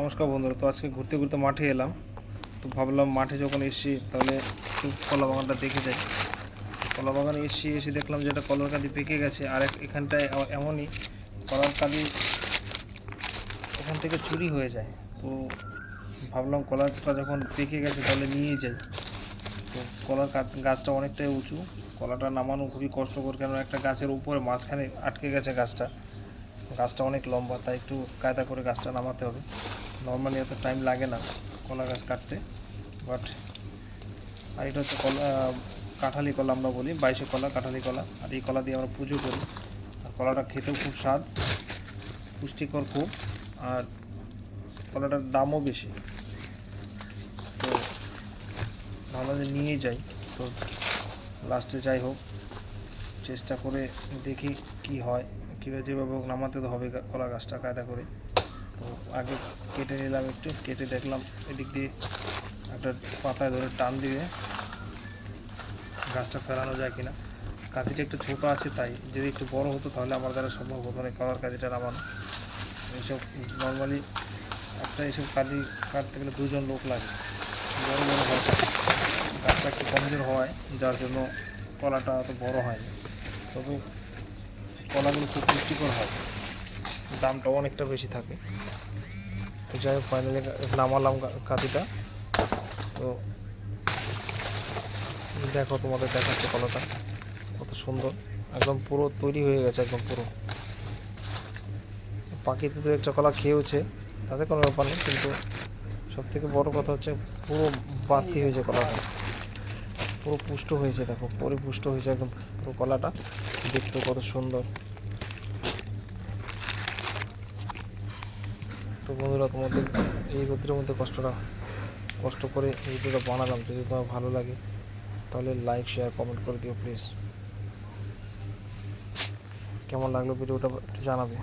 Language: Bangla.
নমস্কার বন্ধুরা, তো আজকে ঘুরতে ঘুরতে মাঠে এলাম। তো ভাবলাম মাঠে যখন এসছি, তাহলে একটু কলা বাগানটা দেখে যাই। কলা বাগানে এসছি, এসে দেখলাম যে একটা কলার কাঁদি পেকে গেছে, আর এখানটায় এমনই কলার কাঁদি এখান থেকে চুরি হয়ে যায়। তো ভাবলাম কলাটা যখন পেকে গেছে, তাহলে নিয়ে যাই। তো কলার গাছটা অনেকটাই উঁচু। কলাটা নামানো খুবই কষ্টকর কেন একটা গাছের উপরে মাঝখানে আটকে গেছে গাছটা। গাছটা অনেক লম্বা, তাই একটু কায়দা করে গাছটা নামাতে হবে। নর্মালি এত টাইম লাগে না কলা গাছ কাটতে বাট আর এটা হচ্ছে কলা, কাঁঠালি কলা আমরা বলি, বাইশে কলা, কাঁঠালি কলা। আর এই কলা দিয়ে আমরা পুজো করি। আর কলাটা খেতেও খুব স্বাদ, পুষ্টিকর খুব, আর কলাটার দামও বেশি। তো ভালো যে নিয়ে যাই, তো লাস্টে যাই হোক, চেষ্টা করে দেখি কি হয়। কীভাবে যেভাবে হোক নামাতে তো হবে, কলা গাছটা কায়দা করে। তো আগে কেটে নিলাম একটু, কেটে দেখলাম এদিক দিয়ে একটা পাতায় ধরে টান দিয়ে গাছটা ফেরানো যায় কিনা। কাঁদিটা একটু ছোটো আছে তাই, যদি একটু বড় হতো তাহলে আমার দ্বারা সম্ভব হতো না কলার কাঁদিটা নামানো। এইসব নর্মালি একটা এইসব কাঁদি কাটতে গেলে দুজন লোক লাগে। বড় বড় হয় গাছটা একটু কমজোর হওয়ায় যার জন্য কলাটা অত বড় হয়নি। তবে কলাগুলো খুব পুষ্টিকর হয়। দামটাও অনেকটা বেশি থাকে। তো যাই হোক ফাইনালি নামালাম কাঁদিটা তো দেখো তোমাদের দেখাচ্ছে কলাটা, কত সুন্দর। একদম পুরো তৈরি হয়ে গেছে, একদম পুরো। পাখিতে দু একটা কলা খেয়েওছে, তাতে কোনো ব্যাপার নেই, কিন্তু সব থেকে বড় কথা হচ্ছে পুরো বাতি হয়েছে কলাটা। পুরো পুষ্ট হয়েছে, দেখো, পরিপুষ্ট হয়েছে একদম পুরো কলাটা। দেখতে কত সুন্দর। তো বন্ধুরা, তোমাদের এই গতির মধ্যে কষ্টটা, কষ্ট করে ভিডিওটা বানালাম। যদি তোমার ভালো লাগে, তাহলে লাইক শেয়ার কমেন্ট করে দিও প্লিজ কেমন লাগল ভিডিওটা একটু জানাবে।